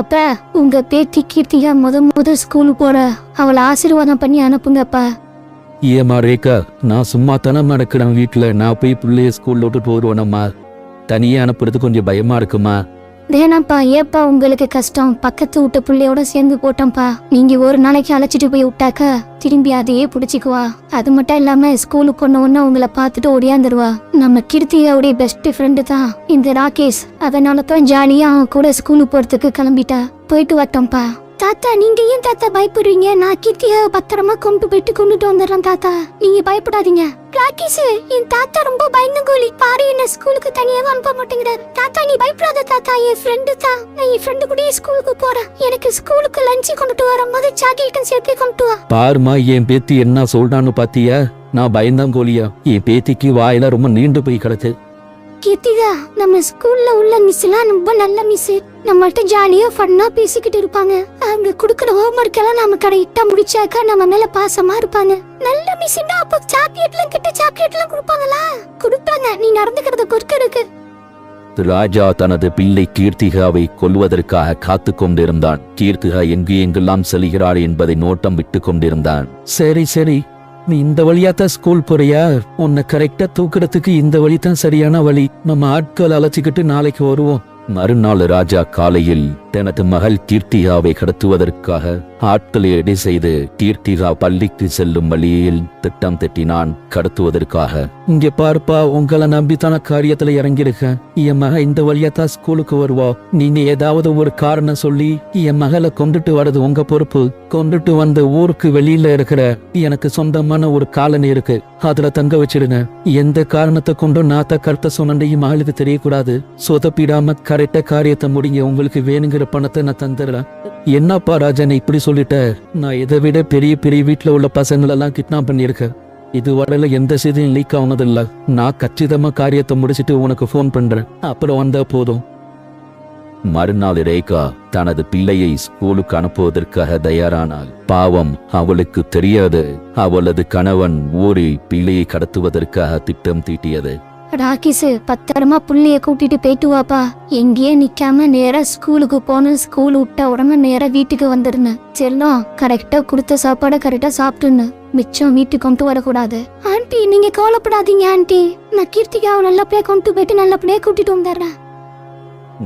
அப்ப உங்க பேத்தி கீர்த்தியா முத முத ஸ்கூல் போற. அவளை ஆசீர்வாதம் பண்ணி அனுப்புங்கப்பா. ஏமா ரேகா நான் சும்மா தானே நடக்கிறேன் வீட்டில் நான் போய் பிள்ளைய ஸ்கூல்ல விட்டுட்டு வருவேனம்மா. தனியாக அனுப்புறது கொஞ்சம் பயமா இருக்குமா? வேணாம்ப்பா ஏப்பா உங்களுக்கு கஷ்டம். பக்கத்து வீட்டு பிள்ளையோட சேர்ந்து போட்டோம்ப்பா. நீங்க ஒரு நாளைக்கு அழைச்சிட்டு போய் விட்டாக்க திரும்பி அதையே பிடிச்சிக்குவா. அது மட்டும் இல்லாம ஸ்கூலுக்கு கொண்டு ஒன்னு உங்களை பார்த்துட்டு ஓடியாந்துருவா. நம்ம கீர்த்தியாவுடைய பெஸ்ட் ஃப்ரெண்டு தான் இந்த ராகேஷ். அதனால தான் ஜாலியா அவன் கூட ஸ்கூலுக்கு போறதுக்கு கிளம்பிட்டா. போயிட்டு வரட்டோம்ப்பா. தாத்தா நீங்க ஏன் தாத்தா பயப்படுறீங்க? நான் கீர்த்திய பத்திரமா கொண்டு போயிட்டு கொண்டுட்டு வந்துடுறேன் தாத்தா. நீங்க பயப்படாதீங்க. ராகேஷ் என் தாத்தா ரொம்ப பயந்தங்கோலி பாரு என்ன ஸ்கூலுக்கு தனியாக அனுப்ப மாட்டேங்கிறார். தாத்தா நீ பயப்படாத தாத்தா. என் ஃப்ரெண்டு தான். நான் என் ஃப்ரெண்டு கூடயே ஸ்கூலுக்கு போறேன். எனக்கு ஸ்கூலுக்கு லஞ்சு கொண்டுட்டு வரும்போது சாக்லேட்டும் சேர்த்து கொண்டு வா. பாருமா என் பேத்தி என்ன சொல்றான்னு பாத்தியா? நான் பயந்தாங்கோலியா என் பேத்திக்கு வாயில ரொம்ப நீண்டு போய் கிடக்கு. கீர்த்திகா நம்ம ஸ்கூல்ல உள்ள மிஸ் எல்லாம் ரொம்ப நல்ல மிஸ் நம்மள்ட்ட ஜாலியா ஃபன்னா பேசிக்கிட்டு இருப்பாங்க. அவங்க குடுக்குற ஹோம்ஒர்க் எல்லாம் நம்ம கரெக்டா முடிச்சாக்கா நம்ம மேல பாசமா இருப்பாங்க. நல்ல மிஸ்னா அப்போ சாக்லேட்லாம் கிட்ட சாக்லேட்லாம் கொடுப்பாங்களா? கொடுப்பாங்க. நீ நடந்துக்கிறத பொறுக்க இருக்கு. ராஜா தனது பிள்ளை கீர்த்திகாவை கொல்வதற்காக காத்து கொண்டிருந்தான். கீர்த்திகா எங்கு எங்கெல்லாம் செல்கிறாள் என்பதை நோட்டம் விட்டு கொண்டிருந்தான். சரி சரி. நீ இந்த வழியா தான் ஸ்கூல் போறியா? உன்னை கரெக்டா தூக்குறதுக்கு இந்த வழி தான் சரியான வழி. நம்ம ஆட்கள் அழைச்சிக்கிட்டு நாளைக்கு வருவோம். மறுநாள் ராஜா காலையில் தனது மகள் கீர்த்திகாவை கடத்துவதற்காக ஆட்களை எடை செய்து கீர்த்திகா பள்ளிக்கு செல்லும் வழியில் திட்டம் திட்டினான். கடத்துவதற்காக இங்க பார்ப்பா உங்களை நம்பித்தான காரியத்துல இறங்கிருக்க. என் மக இந்த வழியா தான் ஸ்கூலுக்கு வருவா. நீங்க ஏதாவது ஒரு காரணம் சொல்லி என் மகளை கொண்டுட்டு வர்றது உங்க பொறுப்பு. கொண்டுட்டு வந்த ஊருக்கு வெளியில இருக்கிற எனக்கு சொந்தமான ஒரு காலனி இருக்கு. அதுல தங்க வச்சிருங்க. எந்த காரணத்தை கொண்டும் நாத்த கருத்த சொன்னையும் மகளுக்கு தெரியக்கூடாது. சொதப்பிடாம கரெக்டா காரியத்தை முடிங்க உங்களுக்கு வேணுங்கிற பணத்தை நான் தந்துடுறேன். என்னப்பா ராஜன் இப்படி சொல்லிட்ட? நான் இதை விட பெரிய பெரிய வீட்டுல உள்ள பசங்களெல்லாம் கிட்னாப் பண்ணியிருக்கேன் இதுவரையில எந்த செய்தியும் லீக் ஆனதில்ல. நான் கச்சிதமா காரியத்தை முடிச்சிட்டு உனக்கு ஃபோன் பண்றேன். அப்புறம் வந்தா போதும். மறுநாள் ரேகா தனது பிள்ளையை ஸ்கூலுக்கு அனுப்புவதற்காக தயாரானாள். பாவம் அவளுக்கு தெரியாது. அவளது கணவன் ஊரில் பிள்ளையை கடத்துவதற்காக திட்டம் தீட்டியது. ராகேஷ் பத்திரமா புள்ளைய கூட்டிட்டு போயிட்டு வாப்பா. எங்கேயே நிக்காம நேரா ஸ்கூலுக்கு போன ஸ்கூல் விட்ட உடனே நேரா வீட்டுக்கு வந்துருந்தேன். செல்லம் கரெக்டா கொடுத்த சாப்பாடை கரெக்டா சாப்பிட்டுன்னு. மிச்சம் வீட்டுக்கு கொண்டு வரக்கூடாது. ஆண்டி நீங்க கவலைப்படாதீங்க ஆண்டி. நான் கீர்த்திகாவை நல்லபடியா கொண்டு போயிட்டு நல்லபடியா கூட்டிட்டு வந்துடுறேன்.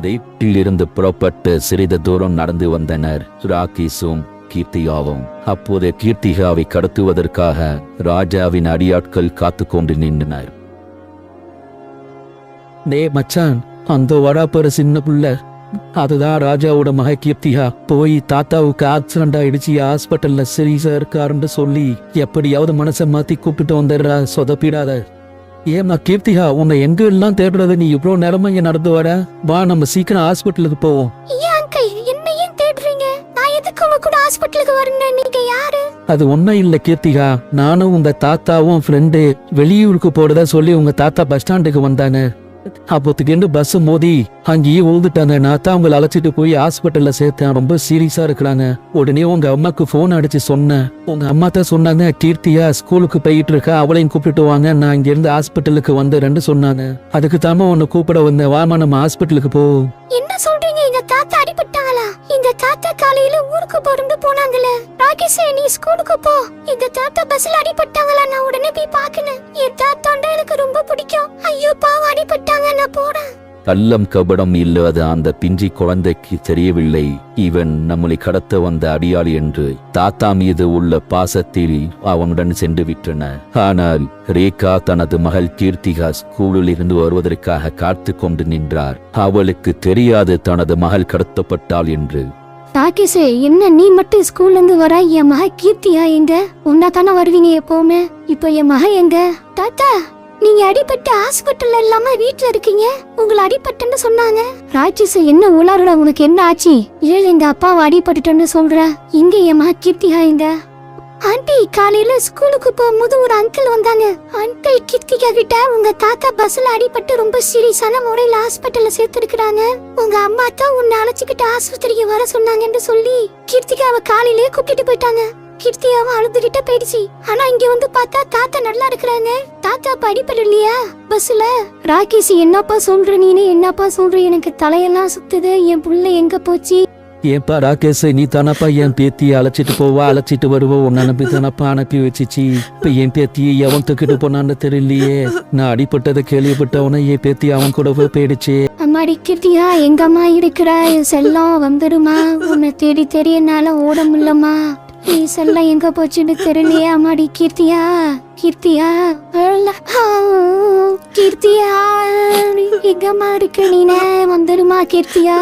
வீட்டிலிருந்து புறப்பட்டு சிறிது தூரம் நடந்து வந்தனர் ராகேஷும் கீர்த்திகாவும் அப்போது கீர்த்திகாவை கடத்துவதற்காக ராஜாவின் அடியாட்கள் காத்து கொண்டு நின்றனர். டே மச்சான் அந்த வராப்பற சின்ன புள்ள. அதுதான் ராஜாவோட மக கீர்த்திகா. போய் தாத்தாவுக்கு ஆக்சிடென்ட் ஆயிடுச்சு ஹாஸ்பிட்டல்ல சீரியஸா இருக்காருன்னு சொல்லி. எப்படியாவது மனசை மாத்தி கூப்பிட்டு வந்துடுறா சொதப்பிடாத. ஏம்மா கீர்த்திகா உன்னை எங்க எல்லாம் தேடுறது? நீ இவ்வளவு நேரமா இங்க நடந்து வர? வா நம்ம சீக்கிரம் ஹாஸ்பிட்டலுக்கு போவோம். அது ஒன்னும் இல்ல கீர்த்திகா. நானும் உங்க தாத்தாவும் ஃப்ரெண்டு வெளியூருக்கு போறதா சொல்லி உங்க தாத்தா பஸ் ஸ்டாண்டுக்கு வந்தாங்க அப்போத்துக்கு பஸ் மோதி அங்கேயே உழுதுட்டாங்க நான் தான் உங்களை அழைச்சிட்டு போய் ஹாஸ்பிட்டல்ல சேர்த்தேன். ரொம்ப சீரியஸா இருக்கிறாங்க உடனே உங்க அம்மாக்கு போன் அடிச்சு சொன்னேன். உங்க அம்மா தான் சொன்னாங்க கீர்த்தியா ஸ்கூலுக்கு போயிட்டு இருக்கா அவளையும் கூப்பிட்டு வாங்க. நான் இங்க இருந்து ஹாஸ்பிட்டலுக்கு வந்தேன் சொன்னாங்க அதுக்கு தாம உன்னை கூப்பிட வந்தேன். வாமா நம்ம ஹாஸ்பிட்டலுக்கு போ. என்ன சொல்றீங்க? எங்க தாத்தா அடிபட்டாங்களா? இந்த தாத்தா காலையில ஊருக்கு போறந்து போனாங்கல ராகேஷ் நீ ஸ்கூலுக்கு போ. இந்த தாத்தா பஸ்ல அடிபட்டாங்களா? நான் உடனே போய் பாக்கணும் என் தாத்தாண்டா எனக்கு ரொம்ப பிடிக்கும். ஐயோ பாவம் அடிபட்டாங்க. நான் போறேன். கள்ளம் கபடம் இல்லாத அந்த பிஞ்சி குழந்தைக்கு தெரியவில்லை. இவன் நம்மளை கடத்த வந்த அடியாள் என்று தாத்தா மீது உள்ள பாசத்தில் அவனுடன் சென்று விட்டன. ஆனால் ரேகா தனது மகள் கீர்த்திகா ஸ்கூலில் இருந்து வருவதற்காக காத்து கொண்டு நின்றார். அவளுக்கு தெரியாது தனது மகள் கடத்தப்பட்டாள் என்று. ராகேஷ் என்ன நீ மட்டும் ஸ்கூல்ல இருந்து வர என் மக கீர்த்தியா எங்க? உன்னா தானே வருவீங்க எப்பவுமே? இப்போ என் மக எங்க? தாத்தா! நீங்க அடிபட்டு ஹாஸ்பிட்டல்ல இல்லாம வீட்ல இருக்கீங்க? உங்களை அடிபட்டுன்னு சொன்னாங்க. ராட்சச என்ன உளாருட உனக்கு என்ன ஆச்சு? ஏழு எங்க அப்பாவை அடிபட்டுட்டேன்னு சொல்ற. இங்க ஏமா கீர்த்திகா இங்க? ஆண்டி காலையில ஸ்கூலுக்கு போகும்போது ஒரு அங்கிள் வந்தாங்க. அங்கிள் கீர்த்திகா கிட்ட உங்க தாத்தா பஸ்ல அடிபட்டு ரொம்ப சீரியஸான முறையில ஹாஸ்பிட்டல்ல சேர்த்திருக்கிறாங்க. உங்க அம்மா தான் உன்னை அழைச்சுக்கிட்டு ஆஸ்பத்திரிக்கு வர சொன்னாங்கன்னு சொல்லி கீர்த்திகாவை காலையிலேயே கூட்டிட்டு போயிட்டாங்க. கீர்த்தியாவும் அழுதுகிட்ட போயிடுச்சு. ஆனா இங்க வந்து பார்த்தா தாத்தா நல்லா இருக்கிறாங்க. தாத்தா அப்ப அடிப்படை இல்லையா? பஸ்ல ராகேஷ் என்னப்பா சொல்ற நீனு? என்னப்பா சொல்ற? எனக்கு தலையெல்லாம் சுத்துது. என் புள்ள எங்க போச்சு? ஏன்பா ராகேஷ் நீ தானப்பா என் பேத்தியை அழைச்சிட்டு போவா? அழைச்சிட்டு வருவா? உன்னை அனுப்பி தானப்பா அனுப்பி வச்சுச்சு. இப்ப என் பேத்தியை எவன் தூக்கிட்டு போனான்னு தெரியலையே. நான் அடிப்பட்டதை கேள்விப்பட்டவன என் பேத்தி அவன் கூட போய் போயிடுச்சு. அம்மாடி கீர்த்தியா எங்கம்மா இருக்கிற என் செல்லம் வந்துடுமா உன்னை தேடி என்னால ஓட முடியலம்மா. நீ செல்லம் எங்க போச்சுன்னு தெரியலையே அம்மாடி கீர்த்தியா கீர்த்தியா கீர்த்தியா எங்கம்மா இருக்கு? நீனே வந்துடுமா கீர்த்தியா?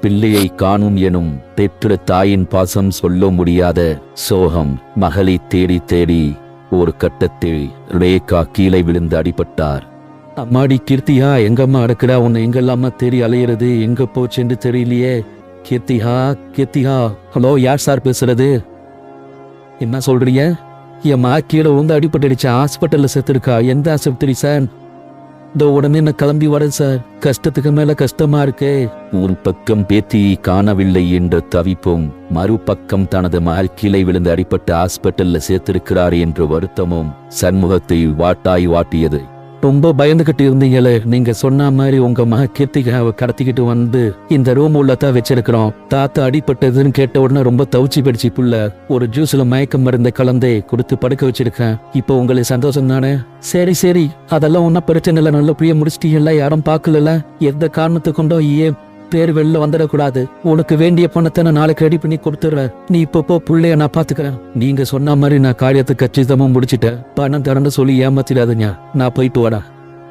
பிள்ளையை காணும் எனும் பெற்ற தாயின் பாசம் சொல்ல முடியாத சோகம் மகளை தேடி தேடி ஒரு கட்டத்தில் ரேகா கீழே விழுந்து அடிபட்டார். அம்மாடி கீர்த்தியா எங்கம்மா இருக்கிறா உன்னை எங்கெல்லாமா தேடி அலையிறது? எங்க போச்சுன்னு தெரியலையே. கீர்த்தியா கீர்த்தியா. ஹலோ யார் சார் பேசுறது? என்ன சொல்றீங்க? என் மா கீழே வந்து அடிபட்டுடுச்சு ஹாஸ்பிட்டல்ல செத்துருக்கா எந்த ஆஸ்பத்திரி சார்? இந்த உடனே நான் கிளம்பி வரேன் சார். கஷ்டத்துக்கு மேல கஷ்டமா இருக்கே. ஒரு பக்கம் பேத்தி காணவில்லை என்ற தவிப்பும். மறுபக்கம் தனது மகள் கீழே விழுந்து அடிபட்டு ஹாஸ்பிட்டல்ல சேர்த்திருக்கிறார் என்ற வருத்தமும் சண்முகத்தை வாட்டாய் வாட்டியது. ரொம்ப பயந்துகிட்டு இருந்தீங்களே. நீங்க சொன்ன மாதிரி உங்க மக கீர்த்திகாவை கடத்திக்கிட்டு வந்து இந்த ரூம் உள்ளதான் வச்சிருக்கிறோம். தாத்தா அடிபட்டதுன்னு கேட்ட உடனே ரொம்ப தவிச்சு பிடிச்சி புள்ள. ஒரு ஜூஸ்ல மயக்க மருந்தை கலந்தே கொடுத்து படுக்க வச்சிருக்கேன். இப்போ உங்களுக்கு சந்தோஷம் தானே? சரி சரி. அதெல்லாம் ஒன்றும் பிரச்சனை இல்லை. நல்லபடியா முடிச்சிட்டீங்கல்ல யாரும் பார்க்கல எந்த காரணத்தை கொண்டோ ஏன் பேர் வெளில வந்துடக்கூடாது. உனக்கு வேண்டிய பணத்தை நான் நாளைக்கு ரெடி பண்ணி கொடுத்துடுறேன். நீ இப்போ போ பிள்ளைய நான் பாத்துக்கிறேன் நீங்க சொன்ன மாதிரி நான் காரியத்தை கச்சிதமா முடிச்சிட்டேன். பணம் தரேன்னு சொல்லி ஏமாத்திடாதீங்க. நான் போயிட்டு வரேன்.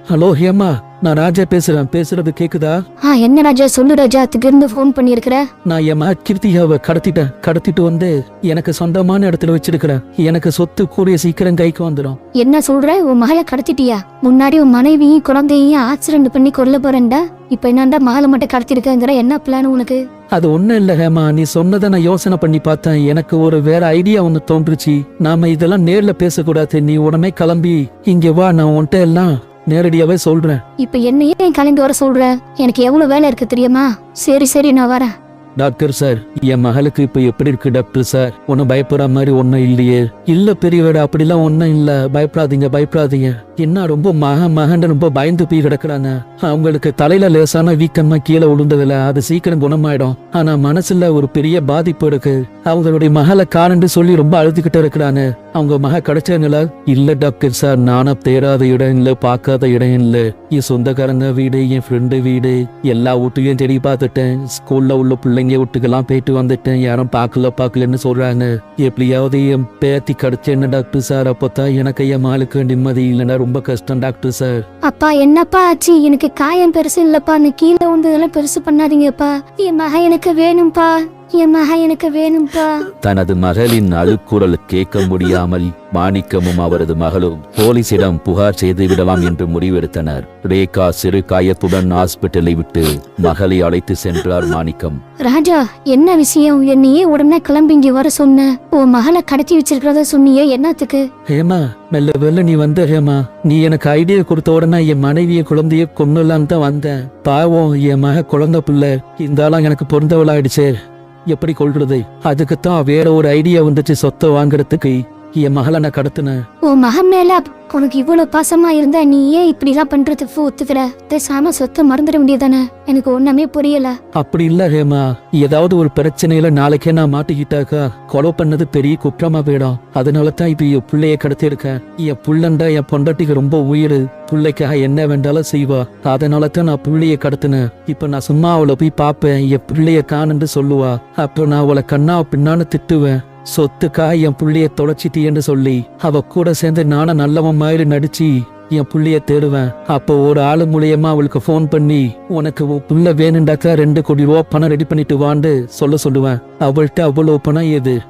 ஹலோ ஹேமா நான் ராஜா பேசுறேன். பேசுறது கேக்குதா? ஆ என்ன ராஜா? சொல்லு ராஜா. இருந்து ஃபோன் பண்ணியிருக்கிற? நான் என் மக கீர்த்திகாவை கடத்திட்டேன். கடத்திட்டு வந்து எனக்கு சொந்தமான இடத்துல வச்சிருக்கிறேன். எனக்கு சொத்து கூடிய சீக்கிரம் கைக்கு வந்துடும் என்ன சொல்ற? உன் மகளை கடத்திட்டியா? முன்னாடி உன் மனைவியும் குழந்தையும் ஆக்சிடென்ட் பண்ணி கொல்ல போறேன்டா. இப்ப என்னண்டா மகளை மட்டும் கடத்திருக்கங்கிற? என்ன பிளான் உனக்கு? அது ஒண்ணும் இல்ல ஹேமா. நீ சொன்னதை நான் யோசனை பண்ணி பார்த்தேன். எனக்கு ஒரு வேற ஐடியா ஒன்னு தோன்றுச்சு. நாம இதெல்லாம் நேர்ல பேசக்கூடாது. நீ உடனே கிளம்பி இங்க வா நான் உன்கிட்ட எல்லாம் நேரடியாவே சொல்றேன். இப்ப என்னையே என் கிளம்பி வர சொல்ற? எனக்கு எவ்வளவு வேலை இருக்கு தெரியுமா? சரி சரி நான் வரேன். டாக்டர் சார் என் மகளுக்கு இப்ப எப்படி இருக்கு டாக்டர் சார்? ஒன்னும் பயப்படுற மாதிரி ஒன்னும் இல்லையே. இல்ல பெரியவட அப்படிலாம் ஒன்னும் இல்ல. பயப்படாதீங்க பயப்படாதீங்க. என்ன ரொம்ப மக மகன் ரொம்ப பயந்து போய் கிடக்குறாங்க. அவங்களுக்கு தலையில லேசான வீக்கமா கீழே விழுந்ததுல அது சீக்கிரம் குணமாயிடும். ஆனா மனசுல ஒரு பெரிய பாதிப்பு இருக்கு. அவங்களுடைய மகளை காரண்டு சொல்லி ரொம்ப அழுதுகிட்டு இருக்கிறாங்க. அவங்க மக கிடைச்சாங்களா இல்ல டாக்டர் சார் நானா தேடாத இடம் இல்ல பார்க்காத இடம் இல்ல. என் சொந்தக்காரங்க வீடு என் ஃப்ரெண்டு வீடு எல்லா வீட்டையும் தேடி பார்த்துட்டேன். ஸ்கூல்ல உள்ள பிள்ளைங்க வீட்டுக்கெல்லாம் போயிட்டு வந்துட்டேன். யாரும் பார்க்கல பார்க்கலன்னு சொல்றாங்க. எப்படியாவது என் பேத்தி கிடைச்சேன்னு டாக்டர் சார் அப்பதான் எனக்கு என் மாலுக்கு நிம்மதி இல்லைன்னா ரொம்ப கஷ்டம் டாக்டர் சார். அப்பா என்னப்பா ஆச்சு? எனக்கு காயம் பெருசு இல்லப்பா. அந்த கீழே வந்ததெல்லாம் பெருசு பண்ணாதீங்கப்பா. என் மக எனக்கு வேணும்ப்பா என் மக எனக்கு வேணும்ப்பா தனது மகளின் அழுக்குரல் கேட்க முடியாமல் மாணிக்கமும் அவரது மகளும் போலீசிடம் புகார் செய்து விடலாம் என்று முடிவெடுத்தனர். ரேகா சிறு காயத்துடன் ஹாஸ்பிட்டலை விட்டு மகளை அழைத்து சென்றார் மாணிக்கம். ராஜா என்ன விஷயம்? என்னையே உடனே கிளம்பி இங்க வர சொன்ன. உன் மகளை கடத்தி வச்சிருக்கிறத சொன்னியே என்னத்துக்கு? ஹேமா மெல்ல வெல்ல நீ வந்த ஹேமா. நீ எனக்கு ஐடியா கொடுத்த உடனே என் மனைவிய குழந்தைய கொண்டுலாம் தான் வந்தேன். பாவம் என் மக குழந்தை பிள்ளை. இருந்தாலும் எனக்கு பொருந்தவளாயிடுச்சே. எப்படி கொள்றது? அதுக்குத்தான் வேற ஒரு ஐடியா வந்துச்சு சொத்தை வாங்குறதுக்கு. என் மகளை நான் கடத்தினேன் உன் மகன் மேல உனக்கு இவ்வளவு பாசமா இருந்தா நீ ஏன் இப்படி எல்லாம் பண்றது ஒத்துக்கிற? பேசாம சொத்தை மறந்துட வேண்டியதானே எனக்கு ஒண்ணுமே புரியல. அப்படி இல்ல ஹேமா. ஏதாவது ஒரு பிரச்சனையில நாளைக்கே நான் மாட்டிக்கிட்டாக்கா கொலை பண்ணது பெரிய குற்றமா போயிடும். அதனால தான் இப்ப என் பிள்ளைய கடத்தி இருக்கேன் என் புள்ளண்டா என் பொண்டாட்டிக்கு ரொம்ப உயிர். பிள்ளைக்காக என்ன வேண்டாலும் செய்வா. அதனால தான் நான் பிள்ளைய கடத்தினேன் இப்ப நான் சும்மா அவளை போய் பார்ப்பேன். என் பிள்ளைய காணுன்னு சொல்லுவா. அப்ப நான் அவளை கண்ணா பின்னான்னு திட்டுவேன். சொத்துக்கா என் புள்ளைய தொலைச்சிட்டியன்னு சொல்லி அவ கூட சேர்ந்து நானும் நல்லவன் மாதிரி நடிச்சு என் புள்ளைய தேடுவேன். அப்போ ஒரு ஆளு மூலியமா அவளுக்கு ஃபோன் பண்ணி உனக்கு புள்ள வேணுண்டாக்கா ரெண்டு கோடி ரூபா பணம் ரெடி பண்ணிட்டு வாண்டு சொல்ல சொல்லுவேன். அவள்கிட்ட அவ்வளவு பணம் எது?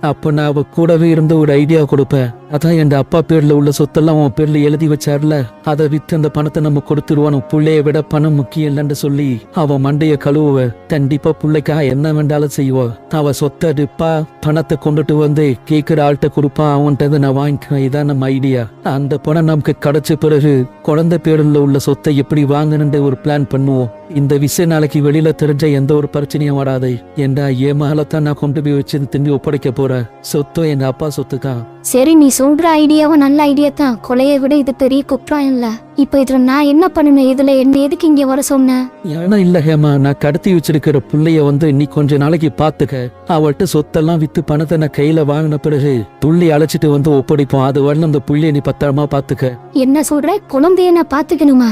அப்ப நான் அவ கூடவே இருந்து ஒரு ஐடியா கொடுப்பேன். அதான் என் அப்பா பேர்ல உள்ள சொத்தெல்லாம் உன் பேர்ல எழுதி வச்சார்ல. அதை வித்து அந்த பணத்தை நம்ம கொடுத்துருவான் உன் புள்ளைய விட பணம் முக்கியம் இல்லைன்னு சொல்லி அவ மண்டைய கழுவுவ. கண்டிப்பா பிள்ளைக்கா என்ன வேண்டாலும் செய்வா. அவ சொத்தை அடிப்பா பணத்தை கொண்டுட்டு வந்து கேக்குற ஆள்கிட்ட கொடுப்பான் அவன்கிட்ட நான் வாங்கிக்குவேன். இதான் நம்ம ஐடியா அந்த பணம் நமக்கு கிடைச்ச பிறகு குழந்தை பேரில் உள்ள சொத்தை எப்படி வாங்கணுன்ற ஒரு பிளான் பண்ணுவோம். இந்த விஷயம் நாளைக்கு வெளியில தெரிஞ்ச எந்த ஒரு பிரச்சனையும் வராது. ஏண்டா ஏமாலத்தான் நான் கொண்டு போய் வச்சு திரும்பி ஒப்படைக்க போறேன் சொத்தும் எங்க அப்பா சொத்துக்கான் சரி நீ சொல்ற ஐடியாவும் நல்ல ஐடியா தான் கொலையை விட இது பெரிய குற்றம் இல்ல. இப்ப இதுல நான் என்ன பண்ணணும் இதுல என்ன எதுக்கு இங்க வர சொன்னேன் ஏன்னா இல்ல ஹேமா நான் கடத்தி வச்சிருக்கிற புள்ளைய வந்து நீ கொஞ்ச நாளைக்கு பாத்துக்க. அவள்கிட்ட சொத்தெல்லாம் வித்து பணத்தை நான் கையில வாங்கின பிறகு துள்ளி அழைச்சிட்டு வந்து ஒப்படைப்போம். அது வரல அந்த புள்ளைய நீ பத்திரமா பாத்துக்க. என்ன சொல்ற? குழந்தைய நான் பாத்துக்கணுமா?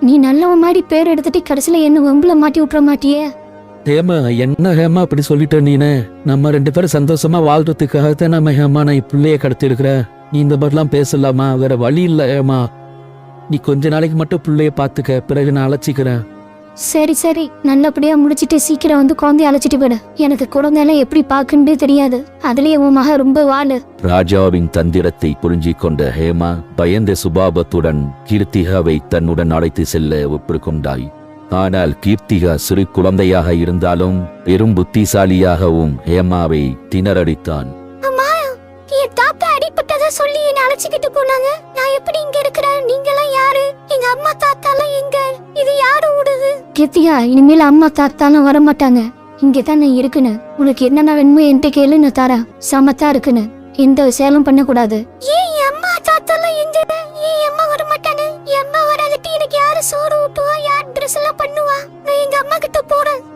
நீ நல்லவன் மாதிரி பேர் எடுத்துட்டு கடைசியில என்ன வம்புல மாட்டி விட்டுற மாட்டியே? ஹேமா என்ன ஹேமா அப்படி சொல்லிட்ட நீனு? நம்ம ரெண்டு பேரும் சந்தோஷமா வாழ்றதுக்காகத்தான் நம்ம ஹேமா நான் புள்ளைய கடத்தி இருக்கிற நீ இந்த மாதிரிலாம் பேசலாமா? வேற வழி இல்ல ஹேமா. நீ கொஞ்ச நாளைக்கு மட்டும் புள்ளைய பாத்துக்க பிறகு நான் அழைச்சிக்கிறேன். சரி சரி. நல்லபடியா முடிச்சிட்டு சீக்கிரம் வந்து குழந்தைய அழைச்சிட்டு விடு. எனக்கு குழந்தையெல்லாம் எப்படி பாக்குன்னு தெரியாது. அதுலயே உன் மக ரொம்ப வாழு ராஜாவின் தந்திரத்தை புரிஞ்சிக் கொண்ட ஹேமா பயந்த சுபாவத்துடன் கீர்த்திகாவை தன்னுடன் அழைத்து செல்ல ஒப்புக்கொண்டாய். ஆனால் கீர்த்திகா சிறு குழந்தையாக இருந்தாலும் பெரும் புத்திசாலியாகவும் ஹேமாவை திணறடித்தான். அம்மா என் தாத்தா அடிப்பட்டதா சொல்லி என்ன அழைச்சிக்கிட்டு போனாங்க. நான் எப்படி இங்க இருக்கிறேன்? நீங்க எல்லாம் யாரு? எங்க அம்மா தாத்தா எல்லாம் எங்க? இது யாரு விடுது கீர்த்தியா இனிமேல் அம்மா தாத்தாலாம் வர மாட்டாங்க இங்க தான் நான் இருக்குன்னு உனக்கு என்னென்ன வேணுமோ என்கிட்ட கேளு நான் தரேன். சமத்தா இருக்குன்னு எந்த சேலம் பண்ண கூடாது ஏன்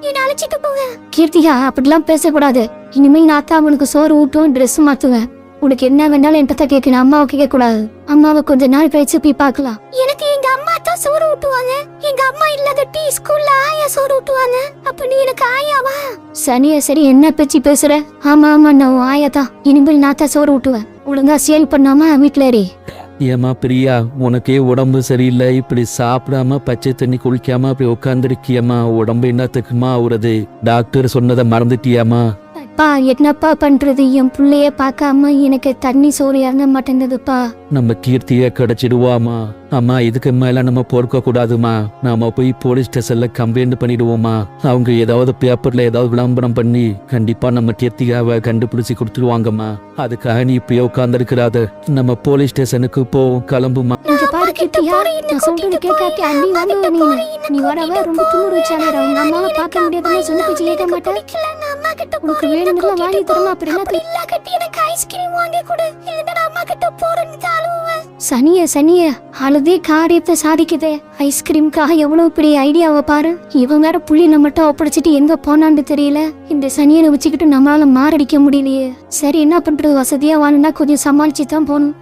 என்ன அழைச்சிட்டு போங்க. கீர்த்திகா அப்படிலாம் பேசக்கூடாது. இனிமே நான் தான் உனக்கு சோறு ஊட்டும் ட்ரெஸ் மாத்துவேன். உனக்கு என்ன வேணாலும் என்கிட்ட கேட்கணும் அம்மாவை கேட்க கூடாது அம்மாவை கொஞ்ச நாள் கழிச்சு போய் பார்க்கலாம். எனக்கு எங்க அம்மா தான் சோறு ஊட்டுவாங்க. எங்க அம்மா இல்லாத டீ ஸ்கூல்ல ஆயா சோறு ஊட்டுவாங்க. அப்ப நீ எனக்கு ஆயாவா? சனியா சரி என்ன பேச்சு பேசுற? ஆமா ஆமா நான் ஆயா தான் இனிமேல் நான் தான் சோறு ஊட்டுவேன். ஒழுங்கா சேல் பண்ணாம வீட்டுல ஏறி ஏமா பிரியா உனக்கே உடம்பு சரியில்லை இப்படி சாப்பிடாம பச்சை தண்ணி குளிக்காம அப்படி உட்காந்துருக்கியம்மா உடம்பு என்னத்துக்குமா ஆகுறது டாக்டர் சொன்னதை மறந்துட்டியாமா அப்பா என்னப்பா பண்றது? என் புள்ளைய பார்க்காம எனக்கு தண்ணி சோறு இறங்க மாட்டேங்குதுப்பா. நம்ம கீர்த்திய கிடைச்சிடுவாமா அம்மா இதுக்கு மேல நம்ம பொறுக்க கூடாதுமா. நாம போய் போலீஸ் ஸ்டேஷன்ல கம்ப்ளைண்ட் பண்ணிடுவோமா அவங்க ஏதாவது பேப்பர்ல ஏதாவது விளம்பரம் பண்ணி கண்டிப்பா நம்ம கீர்த்திகாவை கண்டுபிடிச்சு கொடுத்துருவாங்கம்மா. அதுக்காக நீ இப்படியே உட்கார்ந்துருக்கிறாத. நம்ம போலீஸ் ஸ்டேஷனுக்கு போ கிளம்புமா. இங்க பாரு கிட்டியா? நான் சொல்றது கேட்காட்டி அண்ணி வந்து நீ நீ வரவே ரொம்ப துமுறு வச்சாலே அவங்க அம்மாவை பார்க்க முடியாதுன்னு சொன்ன பேச்சு கேட்க மாட்டேன். உனக்கு வேணுங்கிறத வாங்கி தரமா அப்புறம் என்ன இல்ல கட்டி எனக்கு ஐஸ்கிரீம் வாங்கி கொடு. இல்ல அம்மா கிட்ட போறேன்னு தாழுவேன் சனிய சனிய அதே காரியத்தை சாதிக்குதே? ஐஸ்கிரீம்காக எவ்வளவு பெரிய ஐடியாவை பாரு. இவன் வேற புளி நம்மகிட்ட ஒப்படைச்சிட்டு எங்க போனான்னு தெரியல. இந்த சனியனை வச்சுக்கிட்டு நம்மளால மாரடிக்க முடியலையே. சரி என்ன பண்றது? வசதியா வாழணும்னா கொஞ்சம் சமாளிச்சு தான் போகணும்.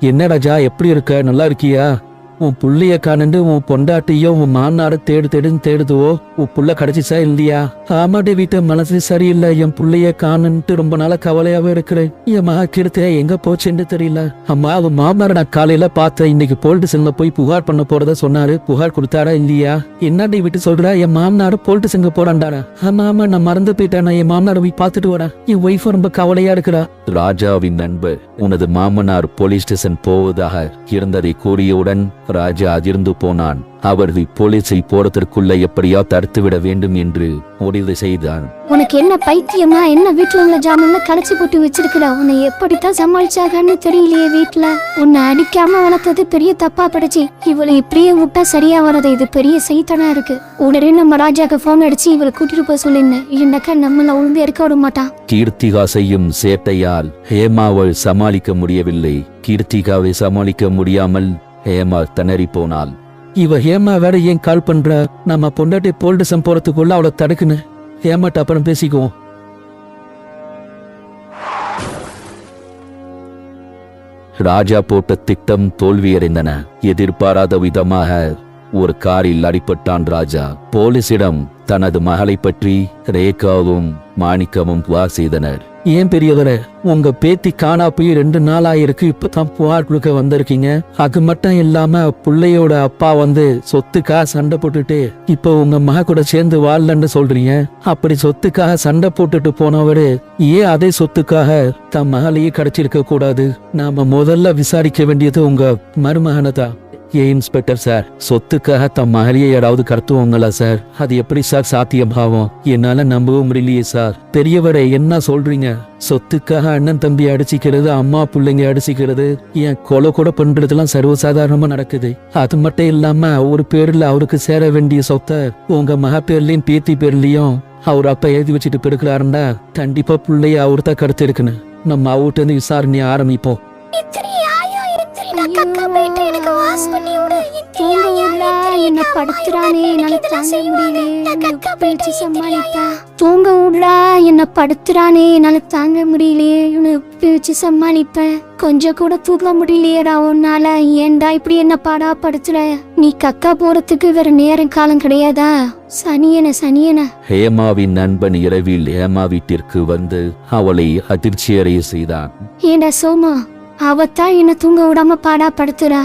என்ன ராஜா எப்படி இருக்க? நல்லா இருக்கியா? உன் புள்ளைய காணண்டு உன் பொண்டாட்டியும் உன் மாநாட தேடு தேடுன்னு தேடுதுவோ? உன் புள்ள கிடைச்சிச்சா இல்லையா? ஆமாடி வீட்டு மனசு சரியில்லை என் புள்ளைய காணுன்ட்டு ரொம்ப நாள கவலையாவே இருக்கிறேன். என் மகா கீர்த்தியா எங்க போச்சுன்னு தெரியல. அம்மா அவன் மாமனார் நான் காலையில பார்த்தேன். இன்னைக்கு போல்ட்டு போய் புகார் பண்ண போறதா சொன்னாரு. புகார் கொடுத்தாரா இல்லையா? என்னடி விட்டு சொல்றா? என் மாமனார் போல்ட்டு செங்க போறான்டாரா? ஆமா ஆமா நான் மறந்து போயிட்டேன். நான் என் மாமனார போய் பார்த்துட்டு வரேன். என் ஒய்ஃப் ரொம்ப கவலையா இருக்கிறா. ராஜாவின் நண்பர் உனது மாமனார் போலீஸ் ஸ்டேஷன் போவதாக இருந்ததை கூறியவுடன் ராஜா அதிர்ந்து போனான். அவர்கள் போலீஸை போறதற்குள்ள எப்படியா தடுத்துவிட வேண்டும் என்று முடிவு செய்தான். உனக்கு என்ன பைத்தியமா? என்ன வீட்டுல உள்ள ஜாமான்ல கடைச்சி போட்டு வச்சிருக்கிற? உன்னை எப்படித்தான் சமாளிச்சாகன்னு தெரியலையே வீட்டுல உன்னை அடிக்காம வளர்த்தது பெரிய தப்பா படுச்சு இவளை இப்படியே விட்டா சரியா வராது. இது பெரிய சைத்தனா இருக்கு. உடனே நம்ம ராஜாக்கு போன் அடிச்சு இவளை கூட்டிட்டு போக சொல்லிருந்தேன் இல்லைனாக்கா நம்மள உழுந்து இருக்க விட மாட்டான்? கீர்த்திகா செய்யும் சேட்டையால் ஹேமாவை சமாளிக்க முடியவில்லை. கீர்த்திகாவை சமாளிக்க முடியாமல் ஹேமா திணறி போனாள். இவ ஹேமா வேற ஏன் கால் பண்ற? நம்ம பொண்டாட்டி போல்டிசம் போறதுக்குள்ள அவளை தடுக்குன்னு. ஹேமாட்ட அப்புறம் பேசிக்குவோம். ராஜா போட்ட திட்டம் தோல்வியடைந்தன. எதிர்பாராத விதமாக ஒரு காரில் அடிபட்டான் ராஜா. போலீசிடம் தனது மகளை பற்றி ரேகாவும் மாணிக்கமும் புகார் செய்தனர். ஏன் பெரியவரே உங்க பேத்தி காணா போய் ரெண்டு நாள் ஆயிருக்கு இப்பதான் புகார் கொடுக்க வந்திருக்கீங்க. அது மட்டும் இல்லாம புள்ளையோட அப்பா வந்து சொத்துக்காக சண்டை போட்டுட்டு இப்போ உங்க மக கூட சேர்ந்து வாழலன்னு சொல்றீங்க. அப்படி சொத்துக்காக சண்டை போட்டுட்டு போனவரு ஏன் அதே சொத்துக்காக தன் மகளையே கிடைச்சிருக்க கூடாது. நாம முதல்ல விசாரிக்க வேண்டியது உங்க மருமகனை தான். ஏ இன்ஸ்பெக்டர் சார். சொத்துக்காக தம் மகளையை யாராவது கடத்துவாங்களா சார்? அது எப்படி சார் சாத்தியமாகும் என்னால நம்பவும் முடியலையே சார். பெரியவரை என்ன சொல்றீங்க? சொத்துக்காக அண்ணன் தம்பி அடிச்சிக்கிறது அம்மா பிள்ளைங்க அடிச்சிக்கிறது என் கொலை கூட பண்றதெல்லாம் சர்வசாதாரணமா நடக்குது? அது மட்டும் இல்லாம ஒரு பேர்ல அவருக்கு சேர வேண்டிய சொத்தை உங்க மக பேர்லயும் பேத்தி பேர்லயும் அவர் அப்பா எழுதி வச்சுட்டு பெருக்கிறாருன்னா கண்டிப்பா பிள்ளைய அவர் தான் கடத்தி நம்ம அவர்கிட்ட இருந்து விசாரணையை ஆரம்பிப்போம். போயிட்டு எனக்கு வாஷ் பண்ணி விடு. தூங்க விடா என்ன படுத்துறானே என்னால தாங்க முடியல பேச்சு சமாளிப்பா. தூங்க என்ன படுத்துறானே என்னால தாங்க முடியலையே இவனு பேச்சு சமாளிப்பேன். கொஞ்சம் கூட தூக்க முடியலையேடா உன்னால. ஏன்டா இப்படி என்ன பாடா படுத்துற நீ கக்கா போறதுக்கு வேற நேரம் காலம் கிடையாதா? சனியன சனியன. ஹேமாவின் நண்பன் இரவில் ஹேமா வீட்டிற்கு வந்து அவளை அதிர்ச்சியடைய செய்தான். ஏண்டா சோமா அவத்தான் என்ன தூங்க விடாம பாடா படுத்துறா.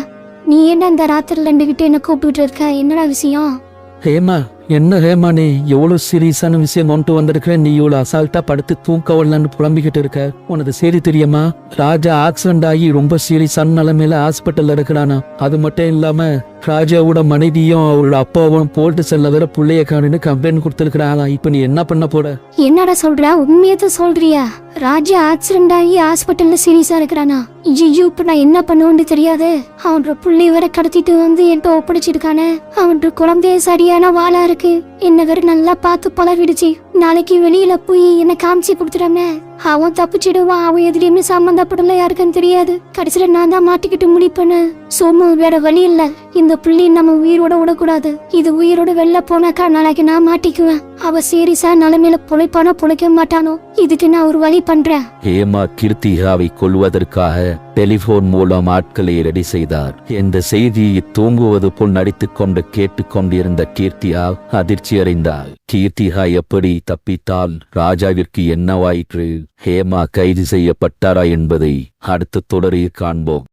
நீ என்ன இந்த ராத்திரில நின்றுகிட்டு என்ன கூப்பிட்டு இருக்க? என்னடா விஷயம்? ஹேமா என்ன ஹேமா நீ? எவ்வளவு சீரியஸான விஷயம் கொண்டு வந்திருக்க. நீ இவ்வளவு அசால்ட்டா படுத்து தூக்க வரலன்னு புலம்பிக்கிட்டு இருக்க. உனக்கு சரி தெரியுமா? ராஜா ஆக்சிடென்ட் ஆகி ரொம்ப சீரியஸான நிலைமையில ஹாஸ்பிட்டல்ல இருக்கிறானா. அது மட்டும் இல்லாம ராஜாவோட மனைவியும் அவரோட அப்பாவும் போட்டு செல்ல வேற பிள்ளைய காணுன்னு கம்ப்ளைண்ட் கொடுத்துருக்கிறாங்க இப்ப நீ என்ன பண்ண போற? என்னடா சொல்றா? உண்மையதான் சொல்றியா? ராஜா ஆக்சிடென்ட் ஆகி ஹாஸ்பிட்டல்ல சீரியஸா இருக்கிறானா? ஐயோ இப்ப நான் என்ன பண்ணுவேன்னு தெரியாது. அவனோட புள்ளி வேற கடத்திட்டு வந்து என்கிட்ட ஒப்படைச்சிருக்கானே. அவனோட குழந்தைய சரியான வாழா இருக்கு. என்ன வேற நல்லா பார்த்து பழவிடுச்சு நாளைக்கு வெளியில போய் என்ன காமிச்சு கொடுத்துடாமே. அவன் தப்பிச்சிடுவான். அவன் எதுலயுமே சம்மந்தப்படல யாருக்குன்னு தெரியாது. கடைசியில நான் தான் மாட்டிக்கிட்டு முடிப்பேன்னு. சோமு வேற வழி இல்ல. இந்த புள்ளி நம்ம உயிரோட விடக்கூடாது. இது உயிரோட வெளில போனாக்கா நாளைக்கு நான் மாட்டிக்குவேன். அவ சீரியஸா நிலைமையில பொழைப்பானோ பொழைக்க மாட்டானோ? இதுக்கு நான் ஒரு வழி பண்றேன். ஹேமா கீர்த்திகாவை கொல்வதற்காக டெலிபோன் மூலம் ஆட்களை ரெடி செய்தார். இந்த செய்தியை தூங்குவது போல் நடித்துக் கொண்டு கேட்டுக்கொண்டிருந்த கீர்த்தியா அதிர்ச்சி அடைந்தாள். கீர்த்திகா எப்படி தப்பித்தால் ராஜாவிற்கு என்னவாயிற்று? ஹேமா கைது செய்யப்பட்டாரா என்பதை அடுத்த தொடரில் காண்போம்.